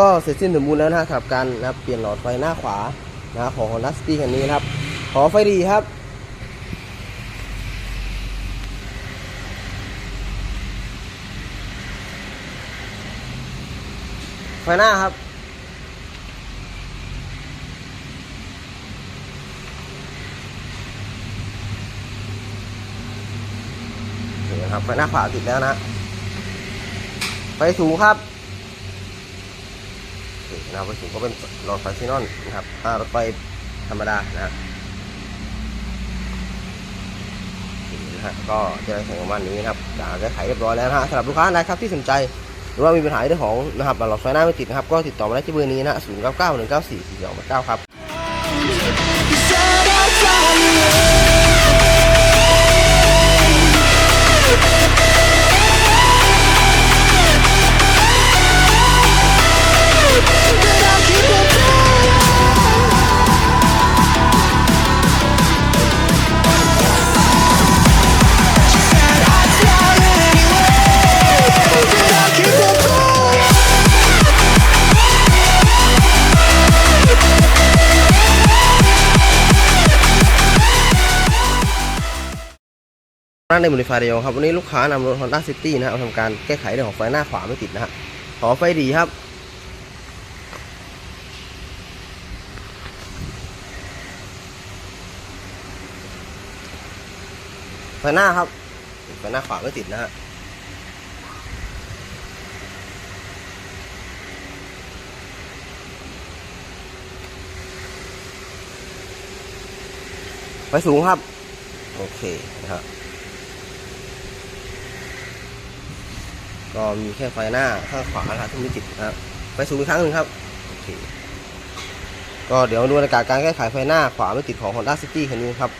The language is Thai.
ก็เสร็จสิ้นสมบูรณ์แล้วนะครับสำหรับการนะครับเปลี่ยนหลอดไฟหน้าขวานะของ Honda City คันนี้นะครับ ขอไฟดีครับ ไฟหน้าครับนี่นครับไฟหน้าขวาติดแล้วนะ ไฟสูงครับ นะครับไฟสูงก็เป็นหลอดไฟซีนอนนะครับอ่ารถไฟธรรมดานะนะฮะก็จะได้ส่งประมาณนี้นะครับจากแก้ไขเรียบร้อยแล้วนะฮะสำหรับลูกค้านะครับที่สนใจหรือว่ามีปัญหาเรื่องของนะครับหลอดไฟหน้าไม่ติดนะครับ ก็ติดต่อมาได้ที่เบอร์นี้นะศูนย์เก้าเก้าหนึ่งเก้าสี่สี่สองเก้าครับ ร้านในมูลนิธิเดียวครับวันนี้ลูกค้านำรถ Honda City นะฮะมาทำการแก้ไขเรื่องของไฟหน้าขวาไม่ติดนะฮะขอไฟดีครับ ไฟหน้าครับไฟหน้าขวาไม่ติดนะฮะไฟสูงครับ โอเคนะครับ ก็มีแค่ไฟหน้าข้างขวานะครับที่ไม่ติดนะครับไปสูงอีกครั้งหนึ่งครับโอเคก็เดี๋ยวมาดูบรรยากาศการแก้ไขไฟหน้าขวาไม่ติดของ Honda City คันนี้ครับ